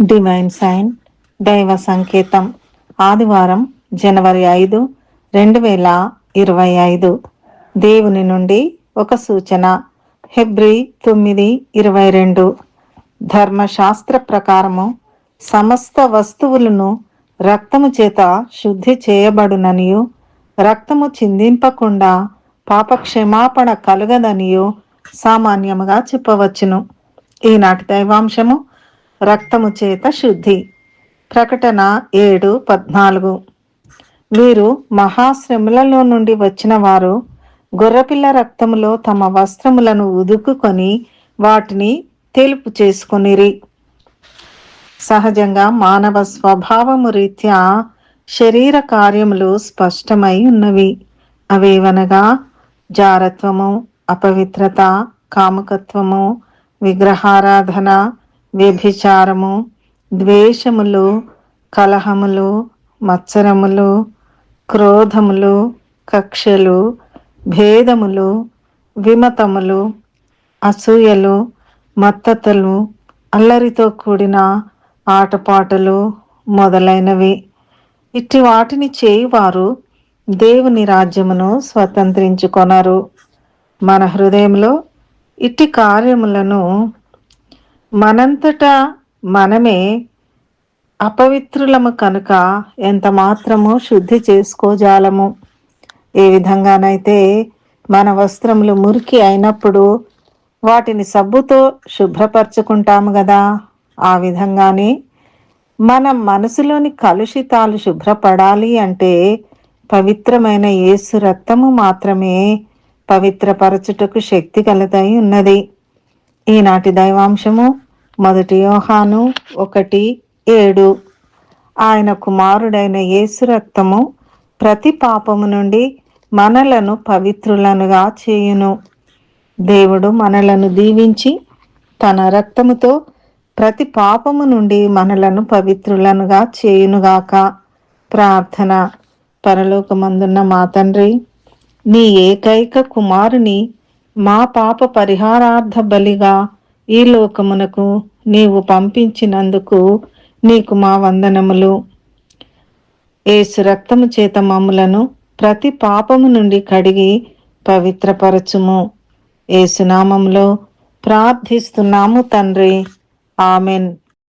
Divine sign దైవ సంకేతం ఆదివారం జనవరి ఐదు రెండు వేల ఇరవై ఐదు. దేవుని నుండి ఒక సూచన. హెబ్రి తొమ్మిది ఇరవై రెండు. ధర్మశాస్త్ర ప్రకారము సమస్త వస్తువులను రక్తము చేత శుద్ధి చేయబడుననియు రక్తము చిందింపకుండా పాపక్షమాపణ కలుగదనియు సామాన్యముగా చెప్పవచ్చును. ఈనాటి దైవాంశము రక్తము చేత శుద్ధి. ప్రకటన ఏడు పద్నాలుగు. వీరు మహాశ్రమలలో నుండి వచ్చిన వారు గొర్రెపిల్ల రక్తములో తమ వస్త్రములను ఉదుకుకొని వాటిని తెలుపు చేసుకునిరి. సహజంగా మానవ స్వభావము రీత్యా శరీర కార్యములు స్పష్టమై ఉన్నవి. అవేవనగా జారత్వము అపవిత్రత కాముకత్వము విగ్రహారాధన వ్యభిచారము ద్వేషములు కలహములు మత్సరములు క్రోధములు కక్షలు భేదములు విమతములు అసూయలు మత్తతలు అల్లరితో కూడిన ఆటపాటలు మొదలైనవి. ఇట్టి వాటిని చేయువారు దేవుని రాజ్యమును స్వతంత్రించుకొనరు. మన హృదయంలో ఇట్టి కార్యములను మనంతటా మనమే అపవిత్రులము కనుక ఎంత మాత్రము శుద్ధి చేసుకోజాలము. ఏ విధంగానైతే మన వస్త్రములు మురికి అయినప్పుడు వాటిని సబ్బుతో శుభ్రపరచుకుంటాము కదా ఆ విధంగానే మన మనసులోని కలుషితాలు శుభ్రపడాలి అంటే పవిత్రమైన యేసు రక్తము మాత్రమే పవిత్రపరచుటకు శక్తి కలదై ఉన్నది. ఈనాటి దైవాంశము మొదటి యోహాను ఒకటి ఏడు. ఆయన కుమారుడైన యేసు రక్తము ప్రతి పాపము నుండి మనలను పవిత్రులనుగా చేయును. దేవుడు మనలను దీవించి తన రక్తముతో ప్రతి పాపము నుండి మనలను పవిత్రులనుగా చేయునుగాక ప్రార్థన. పరలోకమందున్న మా తండ్రి నీ ఏకైక కుమారుని మా పాప పరిహారార్థ బలిగా ఈ లోకమునకు నీవు పంపించినందుకు నీకు మా వందనములు. ఏసు రక్తము చేత మమ్ములను ప్రతి పాపము నుండి కడిగి పవిత్రపరచుము. ఏసునామంలో ప్రార్థిస్తున్నాము తండ్రి. ఆమెన్.